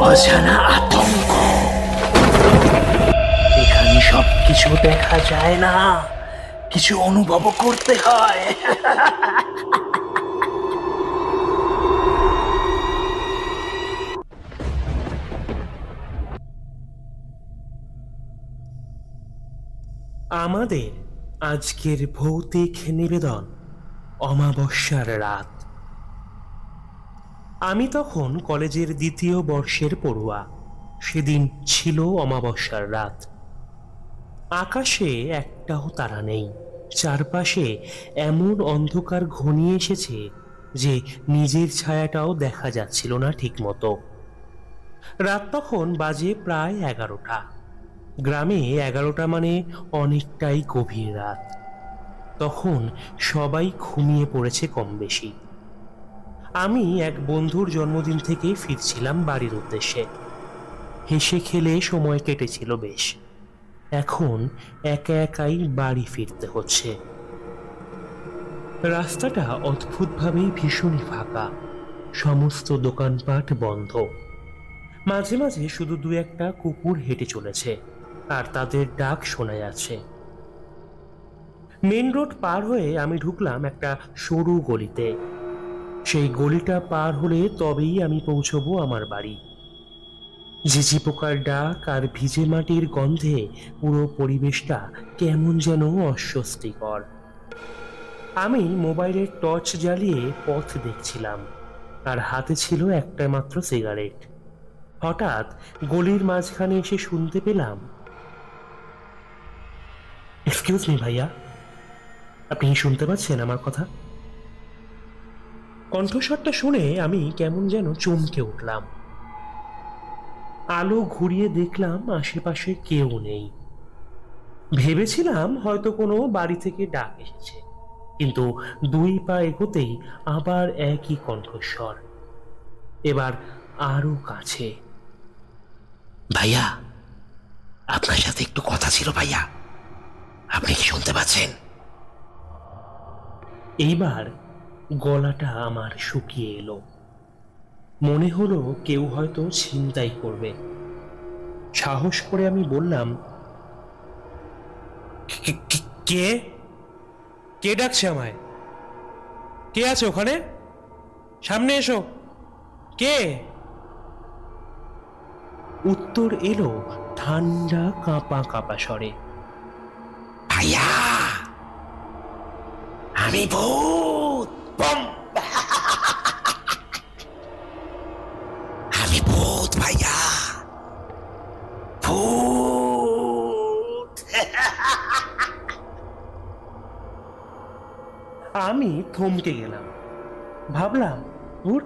অজানা আতঙ্ক। এখানে সব কিছু দেখা যায় না। কিছু অনুভব করতে হয়। আমাদের আজকের ভৌতিক নিবেদন অমাবস্যার রাত। আমি তখন কলেজের দ্বিতীয় বর্ষের পড়ুয়া। সেদিন ছিল অমাবস্যার রাত। আকাশে একটাও তারা নেই। চারপাশে এমন অন্ধকার ঘনিয়ে এসেছে যে নিজের ছায়াটাও দেখা যাচ্ছিল না ঠিকমতো। রাত তখন বাজে প্রায় এগারোটা। গ্রামে এগারোটা মানে অনেকটাই গভীর রাত। তখন সবাই ঘুমিয়ে পড়েছে কম বেশি আমি এক বন্ধুর জন্মদিন থেকে ফিরছিলাম বাড়ির উদ্দেশ্যে। হেসে খেলে সময় কেটেছিল বেশ। এখন একা একাই বাড়ি ফিরতে হচ্ছে। রাস্তাটা অদ্ভুতভাবেই ভীষণই ফাঁকা। সমস্ত দোকানপাট বন্ধ। মাঝে মাঝে শুধু দু একটা কুকুর হেঁটে চলেছে, আর তাদের ডাক শোনা যাচ্ছে। মেন রোড পার হয়ে আমি ঢুকলাম একটা সরু গলিতে। সেই গলিটা পার হলে তবেই আমি পৌঁছবো আমার বাড়ি। ঝিঝি পোকার ডাক আর ভিজে মাটির গন্ধে পুরো পরিবেশটা কেমন যেন অস্বস্তিকর। আমি মোবাইলের টর্চ জ্বালিয়ে পথ দেখছিলাম, আর হাতে ছিল একটা মাত্র সিগারেট। হঠাৎ গলির মাঝখানে এসে শুনতে পেলাম এক্সকিউজ মি ভাইয়া, আপনি শুনতে পাচ্ছেন আমার কথা? কণ্ঠস্বরটা শুনে আমি কেমন যেন চমকে উঠলাম। আলো ঘুরিয়ে দেখলাম আশেপাশে কেউ নেই। ভেবেছিলাম হয়তো কোনো বাড়ি থেকে ডাক এসেছে কিন্তু দুই পা এগোতেই আবার একই কণ্ঠস্বর। এবার আরও কাছে। ভাইয়া আপনার সাথে একটু কথা ছিল ভাইয়া। আপনি কি শুনতে পাচ্ছেন? এইবার গলাটা আমার শুকিয়ে এলো। মনে হলো কেউ হয়তো ছিনতাই করবে। সাহস করে আমি বললাম, "কে- কে- ডাকছে আমায়? কে আছে ওখানে? সামনে এসো। কে? উত্তর এলো ঠান্ডা কাঁপা কাঁপা স্বরে আমি ভূত! বম। আমি ভূত, ভাইয়া। ভূত। আমি থমকে গেলাম। ভাবলাম ওর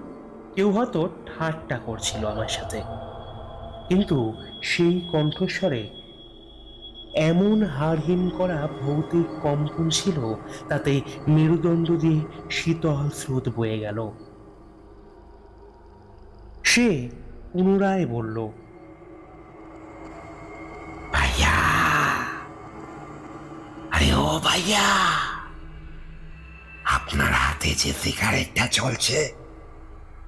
কেউ হয়তো ঠাট্টা করছিল আমার সাথে। কিন্তু সেই কণ্ঠস্বরে এমন হাড়হিম করা ভৌতিক কম্পন ছিল তাতে মেরুদণ্ড দিয়ে শীতল স্রোত বয়ে গেল। সে পুনরায় বলল, ভাইয়া, আরে ও ভাইয়া, আপনার হাতে যে সিগারেটটা চলছে,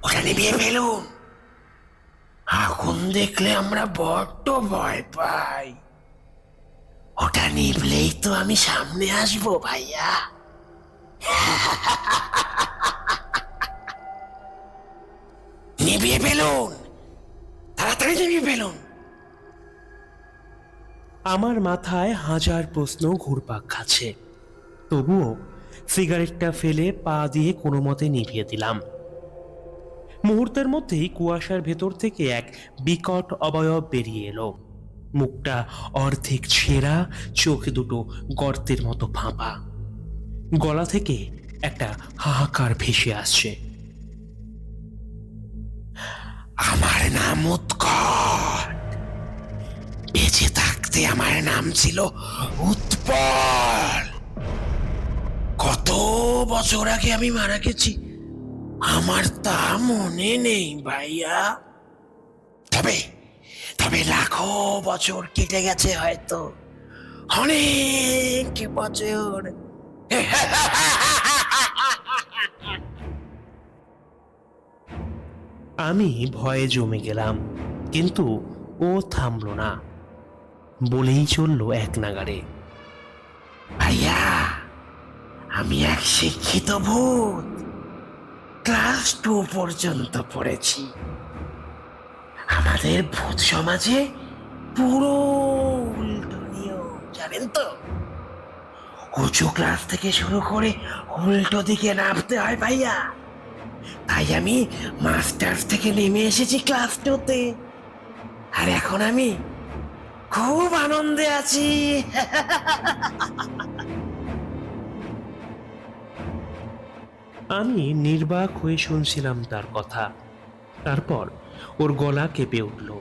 ওটা নিভিয়ে ফেলুন। আগুন দেখলে আমরা বড্ড ভয় পাই। ওটা নিভলেই তো আমি সামনে আসব, ভাইয়া। নিভিয়ে ফেলুন! তাড়াতাড়ি নিভিয়ে ফেলুন! আমার মাথায় হাজার প্রশ্ন ঘুরপাক খাচ্ছে। তবুও সিগারেটটা ফেলে পা দিয়ে কোনো মতে নিভিয়ে দিলাম। মুহূর্তের মধ্যেই কুয়াশার ভেতর থেকে এক বিকট অবয়ব বেরিয়ে এলো। মুখটা অর্ধেক ছেঁড়া, চোখ দুটো গর্তের মতো ফাঁপা। গলা থেকে একটা হাহাকার ভেসে আসছে। আমার নাম বেঁচে থাকতে আমার নাম ছিল উৎপল। কত বছর আগে আমি মারা গেছি? আমার তা মনে নেই, ভাইয়া। তবে তবে লাখো বছর কেটে গেছে হয়তো। অনেক বছর। আমি ভয়ে জমে গেলাম, কিন্তু ও থামল না। বলেই চলল এক নাগারে ভাইয়া, আমি এক শিক্ষিত ভূত। ক্লাস টু পর্যন্ত পড়েছি। আমাদের ভূত সমাজে পুরো উল্টো নিয়ম জানেন তো? উঁচু ক্লাস থেকে শুরু করে উল্টো দিকে নামতে হয় ভাইয়া। তাই আমি মাস্টার্স থেকে নেমে এসেছি ক্লাস টুতে আর এখন আমি খুব আনন্দে আছি। আমি নির্বাক হয়ে শুনছিলাম তার কথা। তারপর ওর গলা কেঁপে উঠল।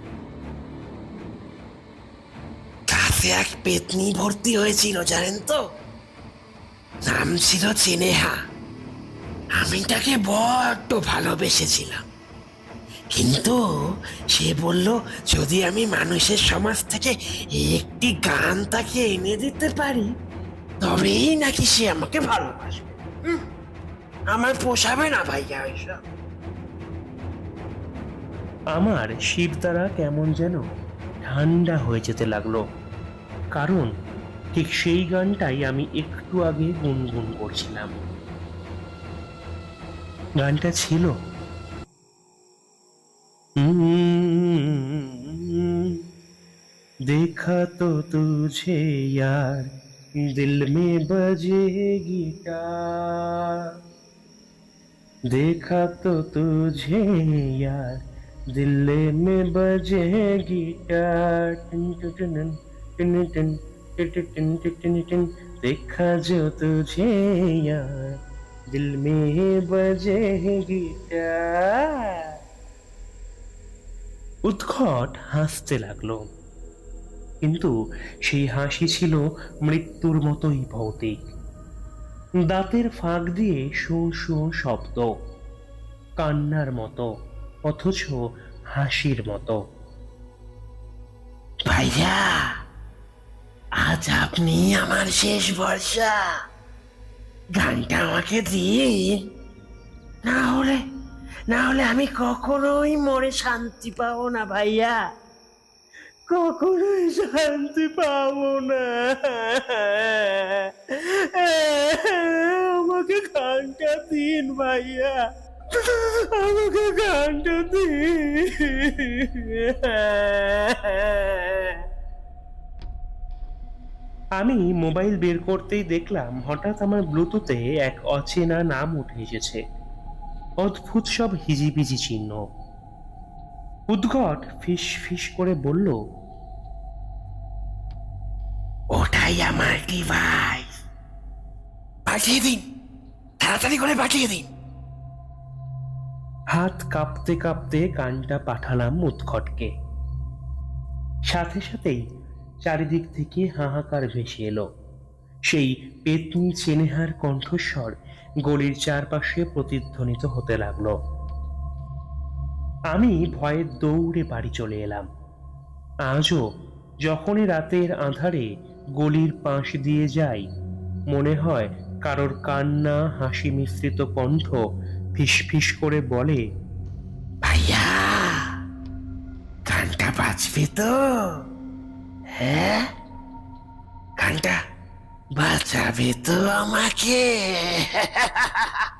ক্লাসে এক পেতনি ভর্তি হয়েছিল, জানেন তো? নাম ছিল চিনেহা। আমি তাকে বড্ড ভালোবেসেছিলাম। কিন্তু সে বলল, যদি আমি মানুষের সমাজ থেকে একটি গান তাকে এনে দিতে পারি, তবেই নাকি সে আমাকে ভালোবাসবে। আমার পোষাবে না ভাইয়া এসব আমার শিব দ্বারা কেমন যেন ঠান্ডা হয়ে যেতে লাগলো কারণ ঠিক সেই গানটাই আমি একটু আগে গুনগুন করছিলাম গানটা ছিল "हम्म, देखा तो तुझे यार दिल में बजे गिटार देखा तो तुझे यार दिल में बजेगी देखा जो तुझे यार दिल में बजेगी উৎকট হাসতে লাগল কিন্তু সেই হাসি ছিল মৃত্যুর মতোই ভৌতিক দাঁতের ফাঁক দিয়ে শো শো শব্দ কান্নার মতো অথচ হাসির মতো। ভাইয়া, আজ আপনি আমার শেষ ভরসা। গানটা আমাকে দিন। না হলে না হলে আমি কখনোই মরে শান্তি পাবো না, ভাইয়া। কখনোই শান্তি পাবো না। আমাকে গানটা দিন, ভাইয়া। আমাকে গানটা দিন। আমি মোবাইল বের করতেই দেখলাম হঠাৎ আমার ব্লুটুথে এক অচেনা নাম উঠে এসেছে। অদ্ভুত সব হিজিবিজি চিহ্ন। উদ্ঘট ফিস ফিস করে বলল, ওটাই আমার ডিভাইস পাঠিয়ে দিন। তাড়াতাড়ি করে পাঠিয়ে দিন। হাত কাঁপতে কাঁপতে গানটা পাঠালাম উৎকটকে সাথে সাথেই চারিদিক থেকে হাহাকার ভেসে এলো। সেই পেতনি চেনেহার কণ্ঠস্বর গলির চারপাশে প্রতিধ্বনিত হতে লাগল। আমি ভয়ে দৌড়ে বাড়ি চলে এলাম। আজও যখনই রাতের আঁধারে গলির পাশ দিয়ে যাই, মনে হয় কারোর কান্না, হাসি মিশ্রিত কণ্ঠ ফিস ফিস করে বলে ভাইয়া গানটা বাজবে তো। হ্যাঁ? গানটা বাঁচাবে তো আমাকে।